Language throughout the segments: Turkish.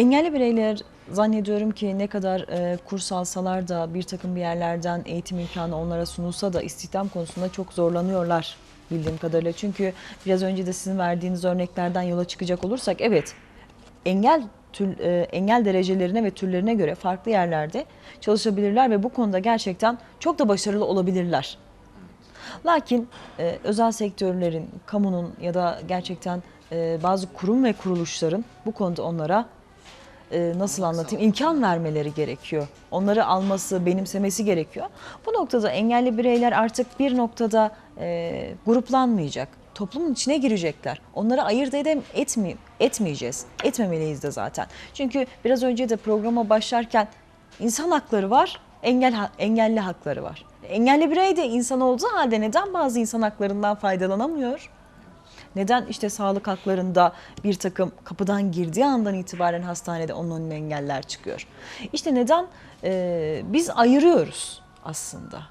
Engelli bireyler zannediyorum ki ne kadar e, kurs alsalar da bir takım bir yerlerden eğitim imkanı onlara sunulsa da istihdam konusunda çok zorlanıyorlar bildiğim kadarıyla. Çünkü biraz önce de sizin verdiğiniz örneklerden yola çıkacak olursak evet engel tür, e, engel derecelerine ve türlerine göre farklı yerlerde çalışabilirler ve bu konuda gerçekten çok da başarılı olabilirler. Lakin e, özel sektörlerin, kamunun ya da gerçekten e, bazı kurum ve kuruluşların bu konuda onlara e, nasıl anlatayım imkan vermeleri gerekiyor. Onları alması, benimsemesi gerekiyor. Bu noktada engelli bireyler artık bir noktada e, gruplanmayacak. Toplumun içine girecekler. Onları ayırt edem etmi etmeyeceğiz. Etmemeliyiz de zaten. Çünkü biraz önce de programa başlarken insan hakları var, engel engelli hakları var. Engelli birey de insan olduğu halde neden bazı insan haklarından faydalanamıyor? Neden işte sağlık haklarında bir takım kapıdan girdiği andan itibaren hastanede onun önüne engeller çıkıyor? İşte neden Ee, biz ayırıyoruz aslında.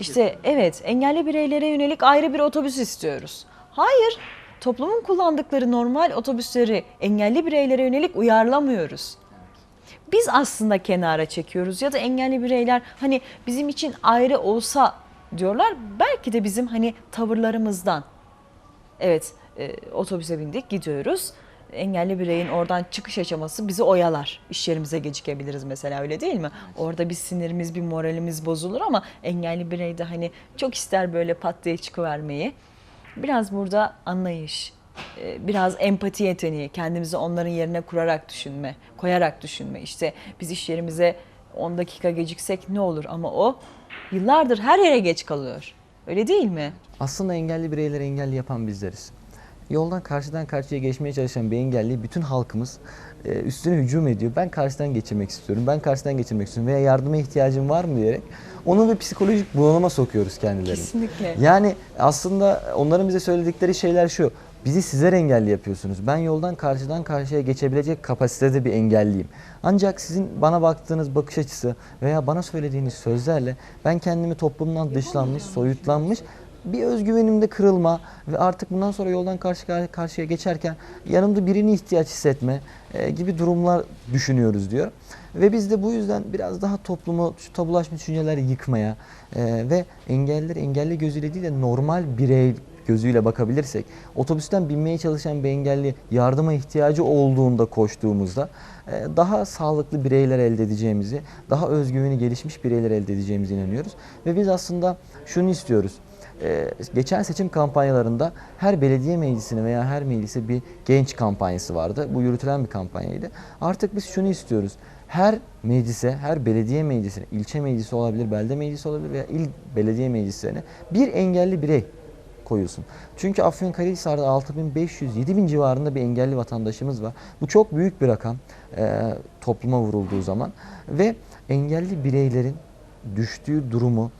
İşte evet engelli bireylere yönelik ayrı bir otobüs istiyoruz. Hayır toplumun kullandıkları normal otobüsleri engelli bireylere yönelik uyarlamıyoruz. Biz aslında kenara çekiyoruz ya da engelli bireyler hani bizim için ayrı olsa diyorlar. Belki de bizim hani tavırlarımızdan. Evet e, otobüse bindik gidiyoruz. Engelli bireyin oradan çıkış aşaması bizi oyalar. İş yerimize gecikebiliriz mesela öyle değil mi? Orada bir sinirimiz, bir moralimiz bozulur ama engelli birey de hani çok ister böyle pat diye çıkıvermeyi. Biraz burada anlayış, e, biraz empati yeteneği, kendimizi onların yerine kurarak düşünme, koyarak düşünme. İşte biz iş yerimize 10 dakika geciksek ne olur ama o yıllardır her yere geç kalıyor. Öyle değil mi? Aslında engelli bireyleri engelli yapan bizleriz. Yoldan karşıdan karşıya geçmeye çalışan bir engelli bütün halkımız e, üstüne hücum ediyor. Ben karşıdan geçirmek istiyorum, ben karşıdan geçirmek istiyorum veya yardıma ihtiyacım var mı diyerek onu bir psikolojik bunalıma sokuyoruz kendilerini. Kesinlikle. Yani aslında onların bize söyledikleri şeyler şu. Bizi sizler engelli yapıyorsunuz. Ben yoldan karşıdan karşıya geçebilecek kapasitede bir engelliyim. Ancak sizin bana baktığınız bakış açısı veya bana söylediğiniz sözlerle ben kendimi toplumdan dışlanmış, soyutlanmış bir özgüvenimde kırılma ve artık bundan sonra yoldan karşı karşıya geçerken yanımda birini ihtiyaç hissetme e, gibi durumlar düşünüyoruz diyor. Ve biz de bu yüzden biraz daha toplumu şu tabulaşmış düşünceleri yıkmaya e, ve engellileri engelli gözüyle değil de normal birey gözüyle bakabilirsek, otobüsten binmeye çalışan bir engelli yardıma ihtiyacı olduğunda koştuğumuzda e, daha sağlıklı bireyler elde edeceğimizi, daha özgüveni gelişmiş bireyler elde edeceğimize inanıyoruz. Ve biz aslında şunu istiyoruz. Ee, geçen seçim kampanyalarında her belediye meclisine veya her meclise bir genç kampanyası vardı. Bu yürütülen bir kampanyaydı. Artık biz şunu istiyoruz. Her meclise, her belediye meclisine, ilçe meclisi olabilir, belde meclisi olabilir veya il belediye meclislerine bir engelli birey koyulsun. Çünkü Afyonkarahisar'da 6500-7000 civarında bir engelli vatandaşımız var. Bu çok büyük bir rakam e, topluma vurulduğu zaman ve engelli bireylerin düştüğü durumu,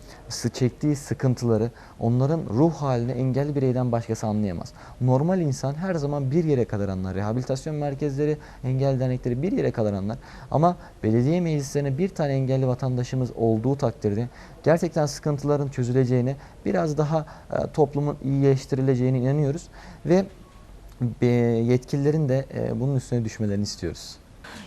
çektiği sıkıntıları onların ruh halini engelli bireyden başkası anlayamaz. Normal insan her zaman bir yere kadar anlar. Rehabilitasyon merkezleri, engel dernekleri bir yere kadar anlar. Ama belediye meclislerine bir tane engelli vatandaşımız olduğu takdirde gerçekten sıkıntıların çözüleceğine, biraz daha e, toplumun iyileştirileceğine inanıyoruz ve yetkililerin de e, bunun üstüne düşmelerini istiyoruz.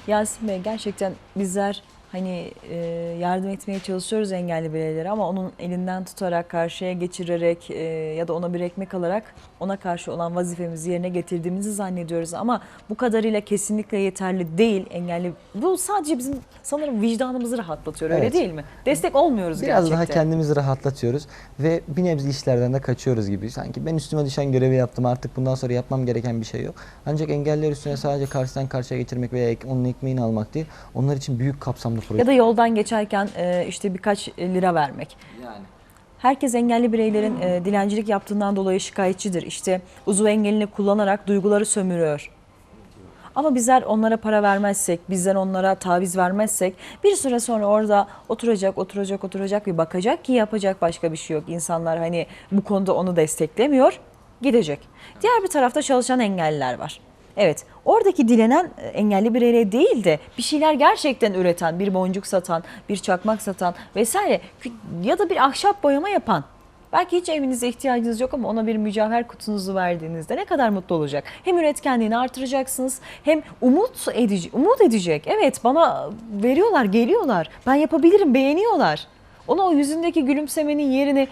Yasin Bey gerçekten bizler hani e, yardım etmeye çalışıyoruz engelli bireylere ama onun elinden tutarak karşıya geçirerek e, ya da ona bir ekmek alarak ona karşı olan vazifemizi yerine getirdiğimizi zannediyoruz ama bu kadarıyla kesinlikle yeterli değil engelli. Bu sadece bizim sanırım vicdanımızı rahatlatıyor öyle Evet. değil mi? Destek olmuyoruz Biraz gerçekten. daha kendimizi rahatlatıyoruz ve bir nebze işlerden de kaçıyoruz gibi. Sanki ben üstüme düşen görevi yaptım artık bundan sonra yapmam gereken bir şey yok. Ancak engeller üstüne sadece karşıdan karşıya getirmek veya onun ekmeğini almak değil. Onlar için büyük kapsamlı proje. Ya da yoldan geçerken e, işte birkaç lira vermek. yani. Herkes engelli bireylerin e, dilencilik yaptığından dolayı şikayetçidir. İşte uzuv engelini kullanarak duyguları sömürüyor. Ama bizler onlara para vermezsek, bizler onlara taviz vermezsek bir süre sonra orada oturacak, oturacak, oturacak bir bakacak ki yapacak başka bir şey yok. İnsanlar hani bu konuda onu desteklemiyor, gidecek. Diğer bir tarafta çalışan engelliler var. Evet, oradaki dilenen e, engelli birey değil de bir şeyler gerçekten üreten, bir boncuk satan, bir çakmak satan vesaire ya da bir ahşap boyama yapan Belki hiç evinize ihtiyacınız yok ama ona bir mücevher kutunuzu verdiğinizde ne kadar mutlu olacak. Hem üretkenliğini artıracaksınız hem umut edici, umut edecek. Evet bana veriyorlar, geliyorlar. Ben yapabilirim, beğeniyorlar. Ona o yüzündeki gülümsemenin yerini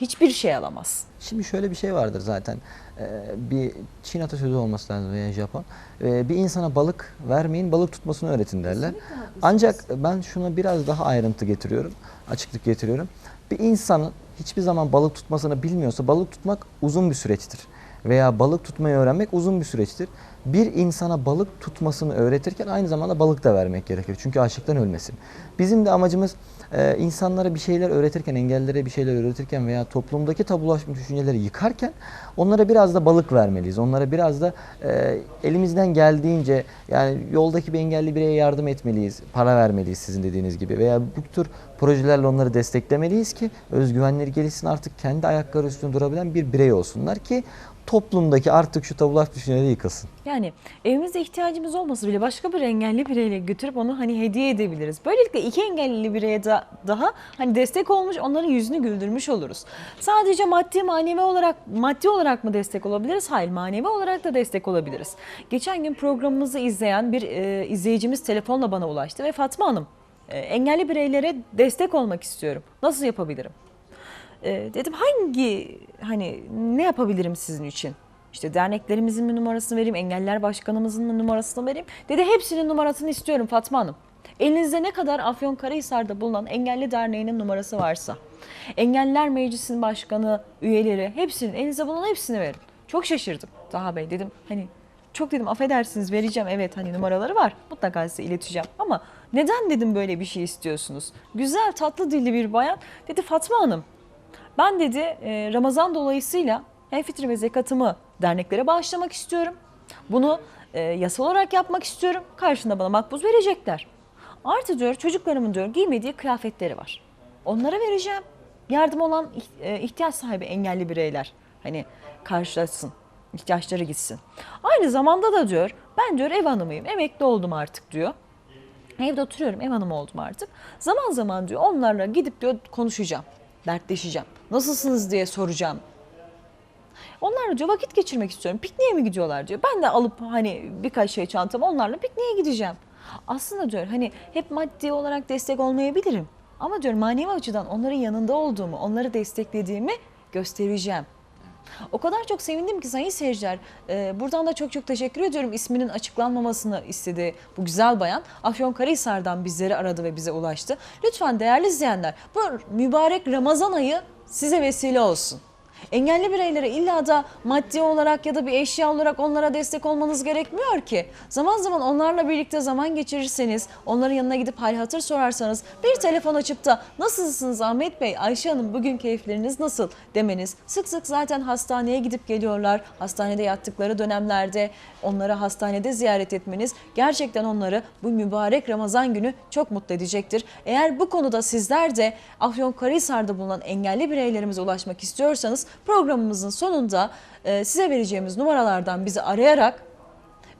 hiçbir şey alamaz. Şimdi şöyle bir şey vardır zaten. Ee, bir Çin atasözü olması lazım veya Japon. Ee, bir insana balık vermeyin, balık tutmasını öğretin derler. Ancak ben şuna biraz daha ayrıntı getiriyorum, açıklık getiriyorum. Bir insanın hiçbir zaman balık tutmasını bilmiyorsa balık tutmak uzun bir süreçtir. Veya balık tutmayı öğrenmek uzun bir süreçtir. Bir insana balık tutmasını öğretirken aynı zamanda balık da vermek gerekir. Çünkü açlıktan ölmesin. Bizim de amacımız e, insanlara bir şeyler öğretirken, engellilere bir şeyler öğretirken veya toplumdaki tabulaşmış düşünceleri yıkarken onlara biraz da balık vermeliyiz. Onlara biraz da e, elimizden geldiğince yani yoldaki bir engelli bireye yardım etmeliyiz, para vermeliyiz sizin dediğiniz gibi veya bu tür projelerle onları desteklemeliyiz ki özgüvenleri gelişsin artık kendi ayakları üstünde durabilen bir birey olsunlar ki toplumdaki artık şu tabulaş düşünceleri yıkılsın. Yani evimizde ihtiyacımız olmasa bile başka bir engelli bireyle götürüp onu hani hediye edebiliriz. Böylelikle iki engelli bireye da, daha hani destek olmuş onların yüzünü güldürmüş oluruz. Sadece maddi manevi olarak maddi olarak mı destek olabiliriz? Hayır manevi olarak da destek olabiliriz. Geçen gün programımızı izleyen bir e, izleyicimiz telefonla bana ulaştı ve Fatma Hanım e, engelli bireylere destek olmak istiyorum. Nasıl yapabilirim? E, dedim hangi hani ne yapabilirim sizin için? İşte derneklerimizin mi numarasını vereyim, engeller başkanımızın mı numarasını vereyim? Dedi hepsinin numarasını istiyorum Fatma Hanım. Elinizde ne kadar Afyonkarahisar'da bulunan Engelli Derneği'nin numarası varsa, Engelliler Meclisi'nin başkanı, üyeleri hepsinin, elinizde bulunan hepsini verin. Çok şaşırdım Taha Bey dedim hani çok dedim affedersiniz vereceğim evet hani numaraları var mutlaka size ileteceğim ama neden dedim böyle bir şey istiyorsunuz? Güzel tatlı dilli bir bayan dedi Fatma Hanım ben dedi e, Ramazan dolayısıyla hem fitri ve zekatımı derneklere bağışlamak istiyorum. Bunu e, yasal olarak yapmak istiyorum. Karşında bana makbuz verecekler. Artı diyor çocuklarımın diyor giymediği kıyafetleri var. Onlara vereceğim. Yardım olan e, ihtiyaç sahibi engelli bireyler hani karşılasın. ihtiyaçları gitsin. Aynı zamanda da diyor ben diyor ev hanımıyım. Emekli oldum artık diyor. Evde oturuyorum, ev hanımı oldum artık. Zaman zaman diyor onlarla gidip diyor konuşacağım, dertleşeceğim. Nasılsınız diye soracağım. Onlarla diyor vakit geçirmek istiyorum. Pikniğe mi gidiyorlar diyor. Ben de alıp hani birkaç şey çantamı onlarla pikniğe gideceğim. Aslında diyor hani hep maddi olarak destek olmayabilirim. Ama diyor manevi açıdan onların yanında olduğumu, onları desteklediğimi göstereceğim. O kadar çok sevindim ki sayın seyirciler. Ee, buradan da çok çok teşekkür ediyorum. İsminin açıklanmamasını istedi bu güzel bayan. Afyonkarahisar'dan bizleri aradı ve bize ulaştı. Lütfen değerli izleyenler bu mübarek Ramazan ayı size vesile olsun. Engelli bireylere illa da maddi olarak ya da bir eşya olarak onlara destek olmanız gerekmiyor ki. Zaman zaman onlarla birlikte zaman geçirirseniz, onların yanına gidip hal hatır sorarsanız, bir telefon açıp da nasılsınız Ahmet Bey, Ayşe Hanım bugün keyifleriniz nasıl demeniz. Sık sık zaten hastaneye gidip geliyorlar. Hastanede yattıkları dönemlerde onları hastanede ziyaret etmeniz gerçekten onları bu mübarek Ramazan günü çok mutlu edecektir. Eğer bu konuda sizler de Afyonkarahisar'da bulunan engelli bireylerimize ulaşmak istiyorsanız programımızın sonunda e, size vereceğimiz numaralardan bizi arayarak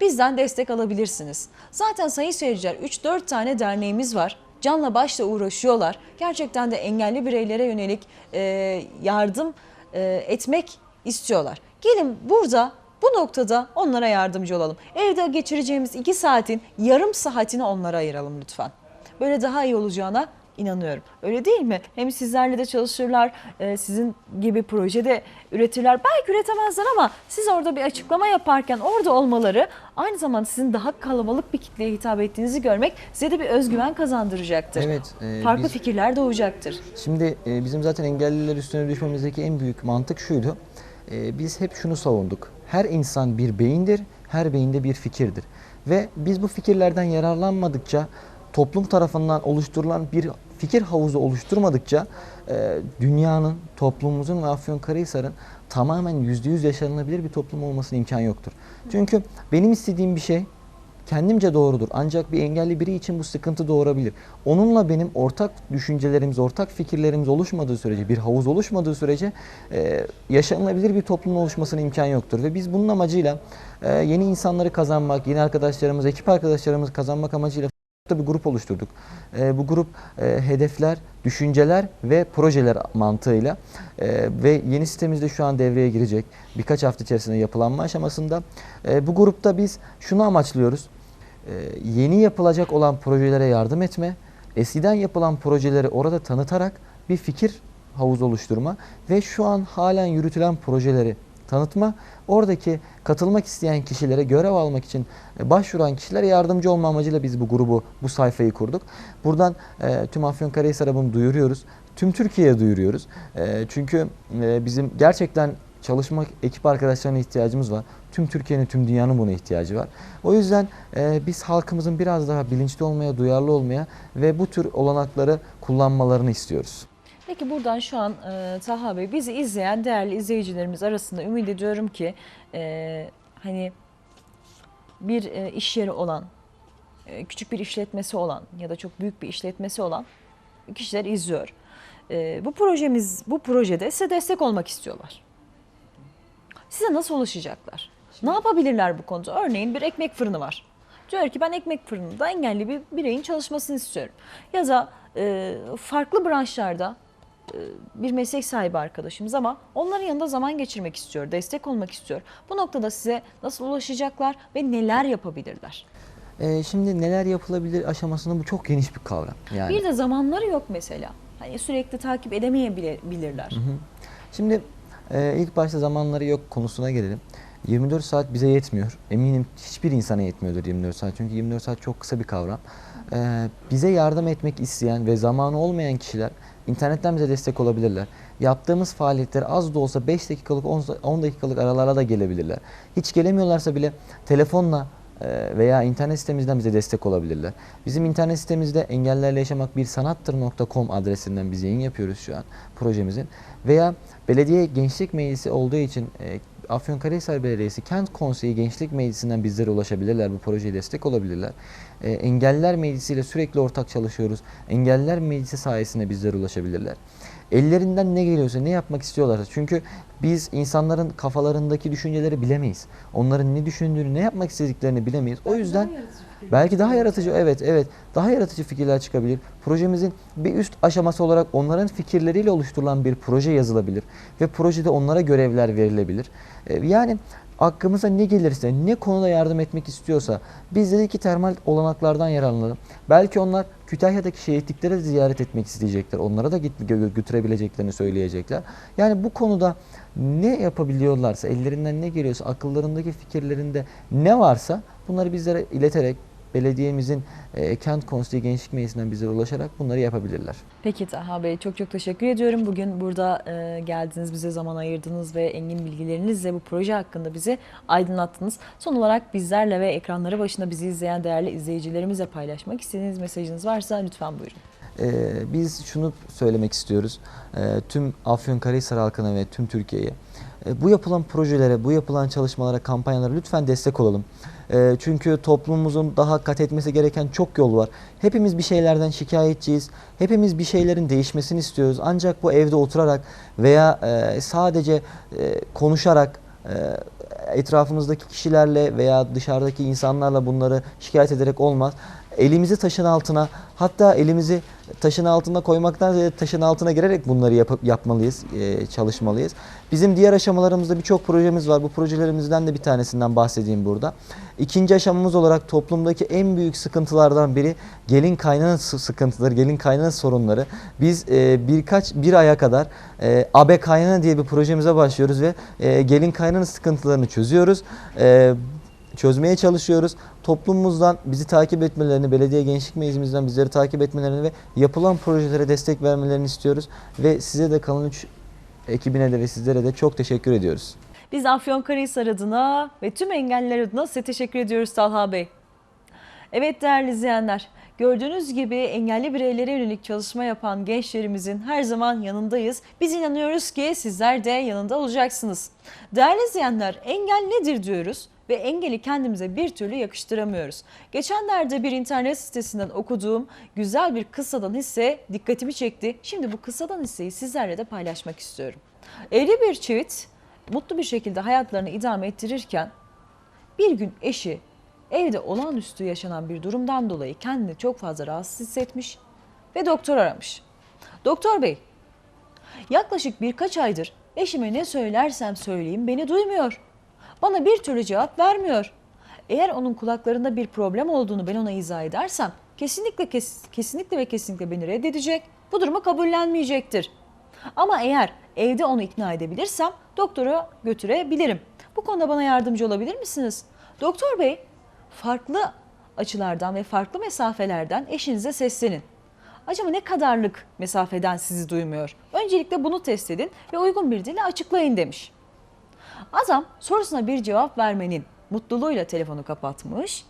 bizden destek alabilirsiniz. Zaten sayın seyirciler 3-4 tane derneğimiz var. Canla başla uğraşıyorlar. Gerçekten de engelli bireylere yönelik e, yardım e, etmek istiyorlar. Gelin burada bu noktada onlara yardımcı olalım. Evde geçireceğimiz 2 saatin yarım saatini onlara ayıralım lütfen. Böyle daha iyi olacağına inanıyorum. Öyle değil mi? Hem sizlerle de çalışırlar, e, sizin gibi projede üretirler. Belki üretemezler ama siz orada bir açıklama yaparken orada olmaları aynı zamanda sizin daha kalabalık bir kitleye hitap ettiğinizi görmek size de bir özgüven kazandıracaktır. Evet, e, Farklı biz- fikirler doğacaktır. Şimdi e, bizim zaten engelliler üstüne düşmemizdeki en büyük mantık şuydu. E, biz hep şunu savunduk. Her insan bir beyindir, her beyinde bir fikirdir. Ve biz bu fikirlerden yararlanmadıkça, toplum tarafından oluşturulan bir fikir havuzu oluşturmadıkça e, dünyanın, toplumumuzun ve Afyonkarahisar'ın tamamen %100 yaşanılabilir bir toplum olmasına imkan yoktur. Çünkü benim istediğim bir şey kendimce doğrudur. Ancak bir engelli biri için bu sıkıntı doğurabilir. Onunla benim ortak düşüncelerimiz, ortak fikirlerimiz oluşmadığı sürece, bir havuz oluşmadığı sürece e, yaşanılabilir bir toplumun oluşmasına imkan yoktur. Ve biz bunun amacıyla e, yeni insanları kazanmak, yeni arkadaşlarımız, ekip arkadaşlarımızı kazanmak amacıyla bir grup oluşturduk. E, bu grup e, hedefler, düşünceler ve projeler mantığıyla e, ve yeni sitemizde şu an devreye girecek. Birkaç hafta içerisinde yapılanma aşamasında. E, bu grupta biz şunu amaçlıyoruz. E, yeni yapılacak olan projelere yardım etme, eskiden yapılan projeleri orada tanıtarak bir fikir havuzu oluşturma ve şu an halen yürütülen projeleri tanıtma, oradaki katılmak isteyen kişilere görev almak için e, başvuran kişilere yardımcı olma amacıyla biz bu grubu, bu sayfayı kurduk. Buradan e, tüm Afyonkarahisar'a bunu duyuruyoruz. Tüm Türkiye'ye duyuruyoruz. E, çünkü e, bizim gerçekten çalışmak ekip arkadaşlarına ihtiyacımız var. Tüm Türkiye'nin, tüm dünyanın buna ihtiyacı var. O yüzden e, biz halkımızın biraz daha bilinçli olmaya, duyarlı olmaya ve bu tür olanakları kullanmalarını istiyoruz. Peki buradan şu an e, Taha Bey bizi izleyen değerli izleyicilerimiz arasında ümit ediyorum ki e, hani bir e, iş yeri olan, e, küçük bir işletmesi olan ya da çok büyük bir işletmesi olan kişiler izliyor. E, bu projemiz, bu projede size destek olmak istiyorlar. Size nasıl ulaşacaklar? Ne yapabilirler bu konuda? Örneğin bir ekmek fırını var. Diyor ki ben ekmek fırınında engelli bir bireyin çalışmasını istiyorum. Ya da e, farklı branşlarda bir meslek sahibi arkadaşımız ama onların yanında zaman geçirmek istiyor, destek olmak istiyor. Bu noktada size nasıl ulaşacaklar ve neler yapabilirler? E, şimdi neler yapılabilir aşamasında bu çok geniş bir kavram. Yani. Bir de zamanları yok mesela. Hani sürekli takip edemeyebilirler. Şimdi e, ilk başta zamanları yok konusuna gelelim. 24 saat bize yetmiyor. Eminim hiçbir insana yetmiyordur 24 saat. Çünkü 24 saat çok kısa bir kavram. E, bize yardım etmek isteyen ve zamanı olmayan kişiler internetten bize destek olabilirler. Yaptığımız faaliyetler az da olsa 5 dakikalık 10 dakikalık aralara da gelebilirler. Hiç gelemiyorlarsa bile telefonla e, veya internet sitemizden bize destek olabilirler. Bizim internet sitemizde engellerle yaşamak bir sanattır.com adresinden biz yayın yapıyoruz şu an projemizin. Veya belediye gençlik meclisi olduğu için e, Afyonkarahisar Belediyesi Kent Konseyi Gençlik Meclisi'nden bizlere ulaşabilirler. Bu projeye destek olabilirler. E, Engelliler Meclisi ile sürekli ortak çalışıyoruz. Engelliler Meclisi sayesinde bizlere ulaşabilirler. Ellerinden ne geliyorsa, ne yapmak istiyorlarsa. Çünkü biz insanların kafalarındaki düşünceleri bilemeyiz. Onların ne düşündüğünü, ne yapmak istediklerini bilemeyiz. O yüzden belki daha yaratıcı, evet evet, daha yaratıcı fikirler çıkabilir. Projemizin bir üst aşaması olarak onların fikirleriyle oluşturulan bir proje yazılabilir ve projede onlara görevler verilebilir. E, Yani aklımıza ne gelirse, ne konuda yardım etmek istiyorsa biz dedik ki termal olanaklardan yararlanalım. Belki onlar Kütahya'daki şehitlikleri de ziyaret etmek isteyecekler. Onlara da git, gö- götürebileceklerini söyleyecekler. Yani bu konuda ne yapabiliyorlarsa, ellerinden ne geliyorsa, akıllarındaki fikirlerinde ne varsa bunları bizlere ileterek belediyemizin e, kent konseyi gençlik meclisinden bizlere ulaşarak bunları yapabilirler. Peki Taha Bey çok çok teşekkür ediyorum. Bugün burada e, geldiniz, bize zaman ayırdınız ve engin bilgilerinizle bu proje hakkında bizi aydınlattınız. Son olarak bizlerle ve ekranları başında bizi izleyen değerli izleyicilerimizle paylaşmak istediğiniz mesajınız varsa lütfen buyurun. Ee, biz şunu söylemek istiyoruz. Ee, tüm Afyonkarahisar halkına ve tüm Türkiye'ye. Ee, bu yapılan projelere, bu yapılan çalışmalara, kampanyalara lütfen destek olalım. Ee, çünkü toplumumuzun daha kat etmesi gereken çok yol var. Hepimiz bir şeylerden şikayetçiyiz. Hepimiz bir şeylerin değişmesini istiyoruz. Ancak bu evde oturarak veya e, sadece e, konuşarak e, etrafımızdaki kişilerle veya dışarıdaki insanlarla bunları şikayet ederek olmaz. Elimizi taşın altına hatta elimizi taşın altına koymaktan ziyade taşın altına girerek bunları yapıp yapmalıyız, e, çalışmalıyız. Bizim diğer aşamalarımızda birçok projemiz var. Bu projelerimizden de bir tanesinden bahsedeyim burada. İkinci aşamamız olarak toplumdaki en büyük sıkıntılardan biri gelin kaynana sı- sıkıntıları, gelin kaynana sorunları. Biz e, birkaç bir aya kadar e, abe kaynana diye bir projemize başlıyoruz ve e, gelin kaynana sıkıntılarını çözüyoruz. E, çözmeye çalışıyoruz. Toplumumuzdan bizi takip etmelerini, belediye gençlik meclisimizden bizleri takip etmelerini ve yapılan projelere destek vermelerini istiyoruz. Ve size de Kanal 3 ekibine de ve sizlere de çok teşekkür ediyoruz. Biz Afyonkarahisar adına ve tüm engelliler adına size teşekkür ediyoruz Talha Bey. Evet değerli izleyenler, gördüğünüz gibi engelli bireylere yönelik çalışma yapan gençlerimizin her zaman yanındayız. Biz inanıyoruz ki sizler de yanında olacaksınız. Değerli izleyenler, engel nedir diyoruz ve engeli kendimize bir türlü yakıştıramıyoruz. Geçenlerde bir internet sitesinden okuduğum güzel bir kıssadan hisse dikkatimi çekti. Şimdi bu kıssadan hisseyi sizlerle de paylaşmak istiyorum. Evli bir çift mutlu bir şekilde hayatlarını idame ettirirken bir gün eşi evde olağanüstü yaşanan bir durumdan dolayı kendini çok fazla rahatsız hissetmiş ve doktor aramış. Doktor bey, yaklaşık birkaç aydır eşime ne söylersem söyleyeyim beni duymuyor. Bana bir türlü cevap vermiyor. Eğer onun kulaklarında bir problem olduğunu ben ona izah edersem kesinlikle kes- kesinlikle ve kesinlikle beni reddedecek. Bu durumu kabullenmeyecektir. Ama eğer evde onu ikna edebilirsem doktora götürebilirim. Bu konuda bana yardımcı olabilir misiniz? Doktor bey, farklı açılardan ve farklı mesafelerden eşinize seslenin. Acaba ne kadarlık mesafeden sizi duymuyor? Öncelikle bunu test edin ve uygun bir dille açıklayın demiş. Adam sorusuna bir cevap vermenin mutluluğuyla telefonu kapatmış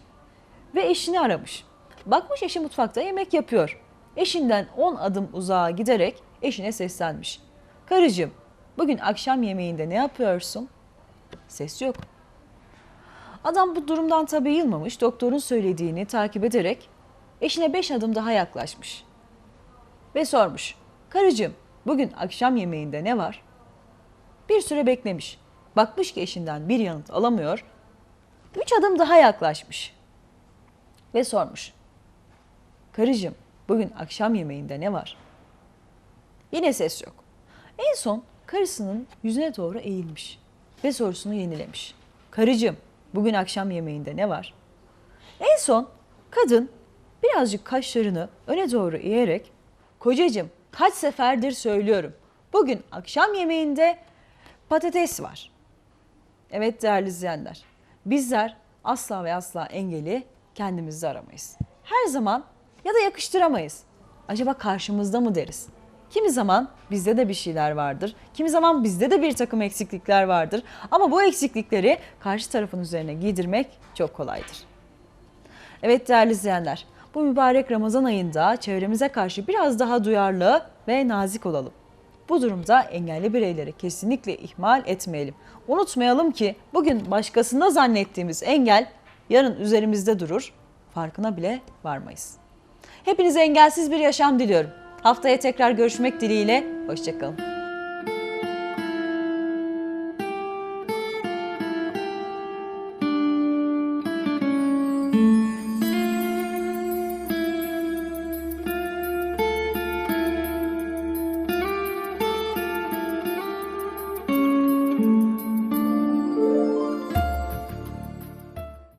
ve eşini aramış. Bakmış eşi mutfakta yemek yapıyor. Eşinden 10 adım uzağa giderek eşine seslenmiş. Karıcığım bugün akşam yemeğinde ne yapıyorsun? Ses yok. Adam bu durumdan tabii yılmamış, doktorun söylediğini takip ederek eşine 5 adım daha yaklaşmış. Ve sormuş. Karıcığım bugün akşam yemeğinde ne var? Bir süre beklemiş. Bakmış ki eşinden bir yanıt alamıyor. Üç adım daha yaklaşmış. Ve sormuş. Karıcığım bugün akşam yemeğinde ne var? Yine ses yok. En son karısının yüzüne doğru eğilmiş ve sorusunu yenilemiş. Karıcığım bugün akşam yemeğinde ne var? En son kadın birazcık kaşlarını öne doğru eğerek kocacığım kaç seferdir söylüyorum. Bugün akşam yemeğinde patates var. Evet değerli izleyenler, bizler asla ve asla engeli kendimizde aramayız. Her zaman ya da yakıştıramayız. Acaba karşımızda mı deriz? Kimi zaman bizde de bir şeyler vardır. Kimi zaman bizde de bir takım eksiklikler vardır. Ama bu eksiklikleri karşı tarafın üzerine giydirmek çok kolaydır. Evet değerli izleyenler, bu mübarek Ramazan ayında çevremize karşı biraz daha duyarlı ve nazik olalım. Bu durumda engelli bireyleri kesinlikle ihmal etmeyelim. Unutmayalım ki bugün başkasında zannettiğimiz engel yarın üzerimizde durur, farkına bile varmayız. Hepinize engelsiz bir yaşam diliyorum. Haftaya tekrar görüşmek dileğiyle, hoşçakalın.